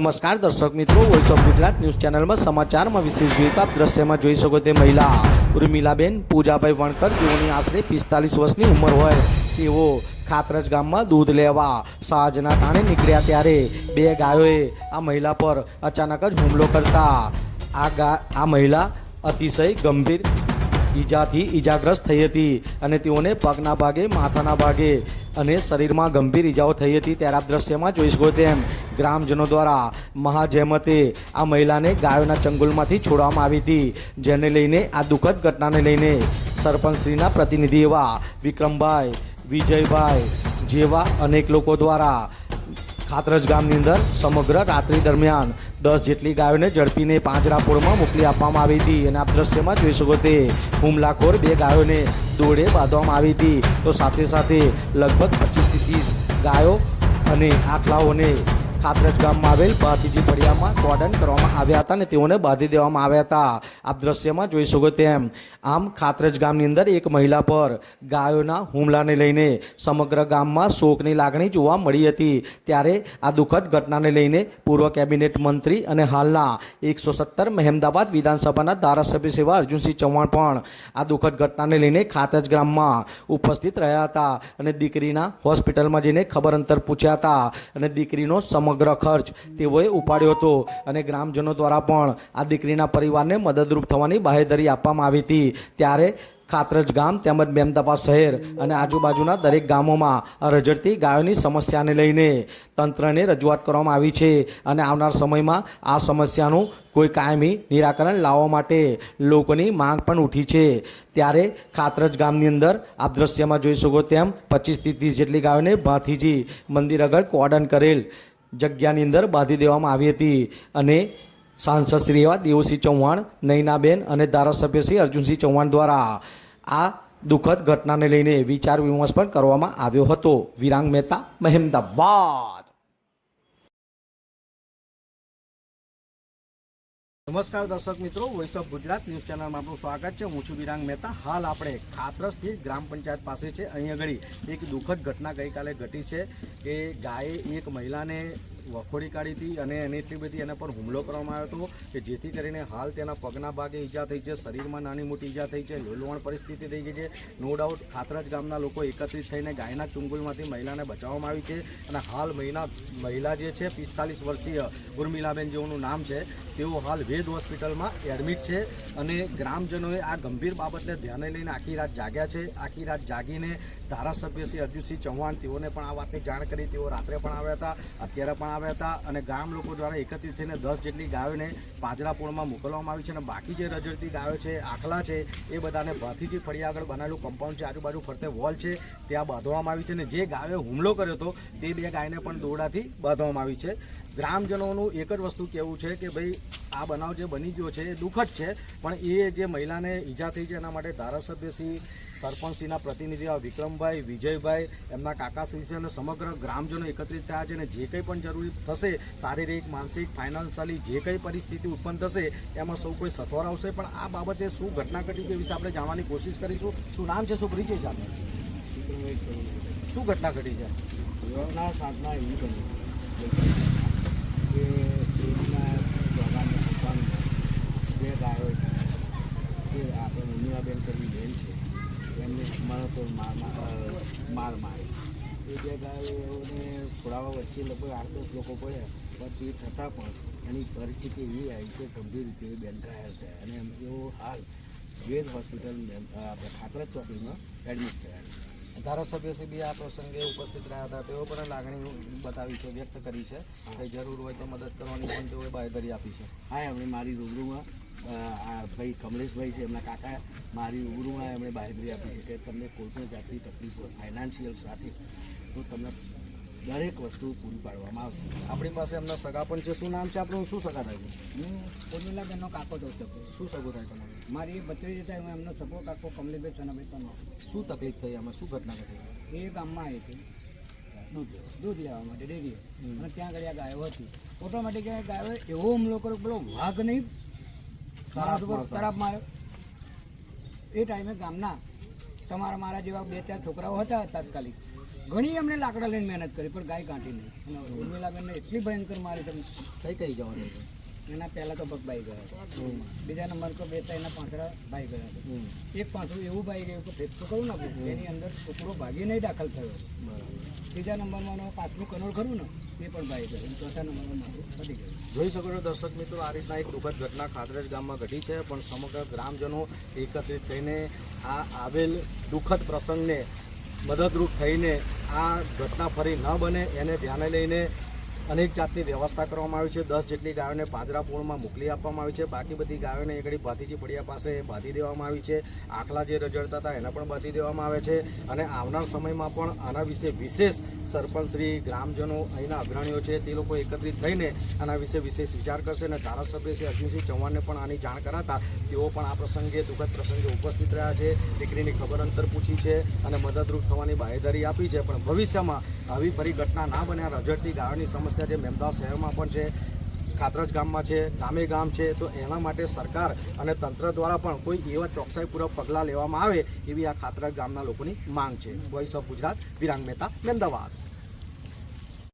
નમસ્કાર દર્શક મિત્રો વોઇસ ઓફ ગુજરાત ન્યૂઝ ચેનલમાં સમાચારમાં વિશેષ આપ દ્રશ્યમાં જોઈ શકો તે મહિલા, ઉર્મિલાબેન પૂજાભાઈ વણકર, જેઓની આશરે પિસ્તાલીસ વર્ષની ઉંમર હોય. તેઓ ખાતરજ ગામમાં દૂધ લેવા સાંજના ટાણે નીકળ્યા ત્યારે બે ગાયોએ આ મહિલા પર અચાનક જ હુમલો કરતા. આ ગા, આ મહિલા અતિશય ગંભીર ઈજાથી ઈજાગ્રસ્ત થઈ હતી અને તેઓને પગના ભાગે, માથાના ભાગે અને શરીરમાં ગંભીર ઈજાઓ થઈ હતી. ત્યારે આપ દ્રશ્યમાં જોઈ શકો તેમ ગ્રામજનો દ્વારા મહાજહેમતે આ મહિલાને ગાયોના ચંગુલમાંથી છોડવામાં આવી હતી, જેને લઈને આ દુઃખદ ઘટનાને લઈને સરપંચશ્રીના પ્રતિનિધિ એવા વિક્રમભાઈ, વિજયભાઈ જેવા અનેક લોકો દ્વારા ખાતરજ ગામની અંદર સમગ્ર રાત્રિ દરમિયાન દસ જેટલી ગાયોને ઝડપીને પાંજરાપોળમાં મોકલી આપવામાં આવી હતી. અને આપ દ્રશ્યમાં જોઈ શકો તે હુમલાખોર બે ગાયોને દોડે બાંધવામાં આવી હતી. તો સાથે સાથે લગભગ પચીસથી ત્રીસ ગાયો અને આખલાઓને ખાતરજ ગામમાં આવેલ ભાતીજી ફળિયામાં કોર્ડન કરવામાં આવ્યા હતા અને તેઓને બાંધી દેવામાં આવ્યા હતા. આપ દ્રશ્યમાં જોઈ શકો તેમ, આમ ખાતરજ ગામની અંદર એક મહિલા પર ગાયોના હુમલાને લઈને સમગ્ર ગામમાં શોકની લાગણી જોવા મળી હતી. ત્યારે આ દુઃખદ ઘટનાને લઈને પૂર્વ કેબિનેટ મંત્રી અને હાલના એકસો સત્તર મહેમદાબાદ વિધાનસભાના ધારાસભ્ય સેવા અર્જુનસિંહ ચૌહાણ પણ આ દુઃખદ ઘટનાને લઈને ખાતરજ ગામમાં ઉપસ્થિત રહ્યા હતા અને દીકરીના હોસ્પિટલમાં જઈને ખબર અંતર પૂછ્યા હતા અને દીકરીનો સમગ્ર ખર્ચ તેઓએ ઉપાડ્યો હતો. અને ગ્રામજનો દ્વારા પણ આ દીકરીના પરિવારને મદદરૂપ થવાની બાહેધરી આપવામાં આવી હતી. ત્યારે ખાતરજ ગામ તેમજ મેમદાવાદ શહેર અને આજુબાજુના દરેક ગામોમાં આ રજડતી ગાયોની સમસ્યાને લઈને તંત્રને રજૂઆત કરવામાં આવી છે. અને આવનાર સમયમાં આ સમસ્યાનું કોઈ કાયમી નિરાકરણ લાવવા માટે લોકોની માંગ પણ ઉઠી છે. ત્યારે ખાતરજ ગામની અંદર આપ દ્રશ્યમાં જોઈ શકો તેમ પચીસથી ત્રીસ જેટલી ગાયોને ભાથીજી મંદિર આગળ કોર્ડન કરેલ જગ્યાની અંદર બાંધી દેવામાં આવી હતી અને સાંસદ શ્રી એવા દેવસિંહ ચૌહાણ, નૈનાબેન અને ધારાસભ્ય શ્રી અર્જુનસિંહ ચૌહાણ દ્વારા આ દુઃખદ ઘટનાને લઈને વિચાર વિમર્શ પણ કરવામાં આવ્યો હતો. વિરાંગ મહેતા, મહેમદાવાદ. નમસ્કાર દર્શક મિત્રો વોઇસ ઓફ ગુજરાત ન્યૂઝ ચેનલમાં આપનું સ્વાગત છે. હું છું વિરાંગ મહેતા. હાલ આપણે ખાતરસથી ગ્રામ પંચાયત પાસે છે. અહીં આગળ એક દુઃખદ ઘટના ગઈકાલે ઘટી છે કે ગાયે એક મહિલાને વખોડી કાઢી હતી અને એને એટલી બધી એના પર હુમલો કરવામાં આવ્યો હતો કે જેથી કરીને હાલ તેના પગના ભાગે ઈજા થઈ છે, શરીરમાં નાની મોટી ઈજા થઈ છે લોલવણ પરિસ્થિતિ થઈ ગઈ છે. નો ડાઉટ ખાતરજ ગામના લોકો એકત્રિત થઈને ગાયના ચુંગુલમાંથી મહિલાને બચાવવામાં આવી છે અને હાલ મહિના, મહિલા જે છે, પિસ્તાલીસ વર્ષીય ઉર્મિલાબેન જેઓનું નામ છે, તેઓ હાલ વેદ હોસ્પિટલમાં એડમિટ છે અને ગ્રામજનોએ આ ગંભીર બાબતને ધ્યાને લઈને આખી રાત જાગ્યા છે. આખી રાત જાગીને ધારાસભ્ય શ્રી અર્જુનસિંહ ચૌહાણ તેઓને પણ આ વાતની જાણ કરી. તેઓ રાત્રે પણ આવ્યા હતા, અત્યારે પણ આવ્યા હતા અને ગામ લોકો દ્વારા એકત્રિત થઈને દસ જેટલી ગાયોને પાંજરાપોળમાં મોકલવામાં આવી છે અને બાકી જે રજડતી ગાયો છે, આખલા છે, એ બધાને ભાથીજી ફળિયા આગળ બનાવેલું કમ્પાઉન્ડ છે. આજુબાજુ ફરતે વોલ છે, ત્યાં બાંધવામાં આવી છે અને જે ગાયોએ હુમલો કર્યો હતો, તે બે ગાયને પણ દોરડાથી બાંધવામાં આવી છે. ગ્રામજનોનું એક જ વસ્તુ કહેવું છે કે ભાઈ આ બનાવ જે બની ગયો છે એ દુઃખદ છે પણ એ જે મહિલાને ઈજા થઈ છે એના માટે ધારાસભ્યશ્રી સરપંચશ્રીના પ્રતિનિધિ વિક્રમભાઈ વિજયભાઈ એમના કાકાશ્રી છે અને સમગ્ર ગ્રામજનો એકત્રિત થયા છે અને જે કંઈ પણ જરૂરી થશે શારીરિક માનસિક ફાઇનાન્શિયલી જે કંઈ પરિસ્થિતિ ઉત્પન્ન થશે એમાં સૌ કોઈ સથવાર આવશે. પણ આ બાબતે શું ઘટના ઘટી તે વિશે આપણે જાણવાની કોશિશ કરીશું. શું નામ છે શું પરિચય છે આપણે શું ઘટના ઘટી છે? સાધના એવી બની કે એકના ભગવાનની દુકાનમાં જે ગાયો છે કે આપણે કરી બેન છે. એમને મારો તો માર માર- એ બે ગાયોને છોડાવવા વચ્ચે લગભગ આઠ દસ લોકો પડ્યા, પણ તે છતાં પણ એની પરિસ્થિતિ એવી આવી કે ગંભીર રીતે બેન ટ્રાયલ થયા અને એમ એવો હાલ વેદ હોસ્પિટલ આપણે ખાતરજ ચોકડીમાં એડમિટ થયા છે. ધારાસભ્યશ્રી બી આ પ્રસંગે ઉપસ્થિત રહ્યા હતા. તેઓ પણ લાગણી બતાવી છે, વ્યક્ત કરી છે કંઈ જરૂર હોય તો મદદ કરવાની પણ તેઓએ બાંયધરી આપી છે. હા, એમણે મારી રૂબરૂમાં ભાઈ કમલેશભાઈ છે, એમના કાકા મારી રૂબરૂમાં એમણે બાહેધરી આપી છે કે તમને કોઈ પણ જાતની તકલીફ હોય ફાઇનાન્શિયલ સાથે, તો તમને દરેક વસ્તુ પૂરી પાડવામાં આવશે. આપણી પાસે એમના સગા પણ છે. શું નામ છે આપણું? શું સગા થાય હું ઉર્મિલાબેનનો કાકો દઉં છું. શું સગો થાય તમારે? મારી ભત્રીજી થાય હું એમનો સગો કાકો કમલીભાઈ સોનાભાઈ તમારો શું તકલીફ થઈ? આમાં શું ઘટના ઘટી? એ ગામમાં આવી હતી. દૂધ દૂધ લેવા માટે ડેરી અને ત્યાં આગળ આ ગાયો હતી. ઓટોમેટિક ગાયો એવો હુમલો કર્યો પેલો વાઘ નહીં તરફ માર્યો. એ ટાઈમે ગામના તમારા મારા જેવા બે ચાર છોકરાઓ હતા તાત્કાલિક. ઘણી એમને લાકડા લઈને મહેનત કરી પણ ગાય કાંટી નહીં. અને ઉર્મિલાબેનને એટલી ભયંકર મારી તમે કઈ કઈ જવાનું એના પહેલા તો પગ બાઈ ગયા બીજા નંબર તો બે એના પાંચડા બાઈ ગયા. એક પાંચડું એવું બાઈ ગયું કે તો કરું ને એની અંદર ટુકડો ભાગી નહીં દાખલ થયો. ત્રીજા નંબરમાં પાંચમું કરોડ ખરું ને એ પણ બાઈ ગયું. ચોથા નંબરમાં જોઈ શકો છો દર્શક મિત્રો આ રીતના એક દુઃખદ ઘટના ખાતરજ ગામમાં ઘટી છે પણ સમગ્ર ગ્રામજનો એકત્રિત થઈને આ આવેલ દુઃખદ પ્રસંગને મદદરૂપ થઈને આ ઘટના ફરી ન બને એને ધ્યાને લઈને અનેક જાતની વ્યવસ્થા કરવામાં આવી છે. દસ જેટલી ગાયોને પાદરા પોળમાં મોકલી આપવામાં આવી છે. બાકી બધી ગાયોને એકડી ભાતીજી પડિયા પાસે બાંધી દેવામાં આવી છે. આખલા જે રજડતા હતા એને પણ બાંધી દેવામાં આવે છે. અને આવનાર સમયમાં પણ આના વિશે વિશેષ સરપંચશ્રી ગ્રામજનો અહીંના અગ્રણીઓ છે તે લોકો એકત્રિત થઈને આના વિશે વિશેષ વિચાર કરશે અને ધારાસભ્ય શ્રી અર્જુનસિંહ ચૌહાણને પણ આની જાણ કરાતા તેઓ પણ આ પ્રસંગે દુઃખદ પ્રસંગે ઉપસ્થિત રહ્યા છે. દીકરીની ખબર અંતર પૂછી છે અને મદદરૂપ થવાની બાહેધરી આપી છે. પણ ભવિષ્યમાં આવી ફરી ઘટના ના બને આ રજડતી ગાયોની સમસ્યા જે મેમદાસ શહેરમાં પણ છે કાતરજ ગામમાં છે ગામે ગામ છે, તો એના માટે સરકાર અને તંત્ર દ્વારા પણ કોઈ એવા ચોકસાઈપૂર્વક પગલાં લેવામાં આવે એવી આ ખાતરજ ગામના લોકોની માંગ છે. Voice of Gujarat, Virang Mehta Mehmedabad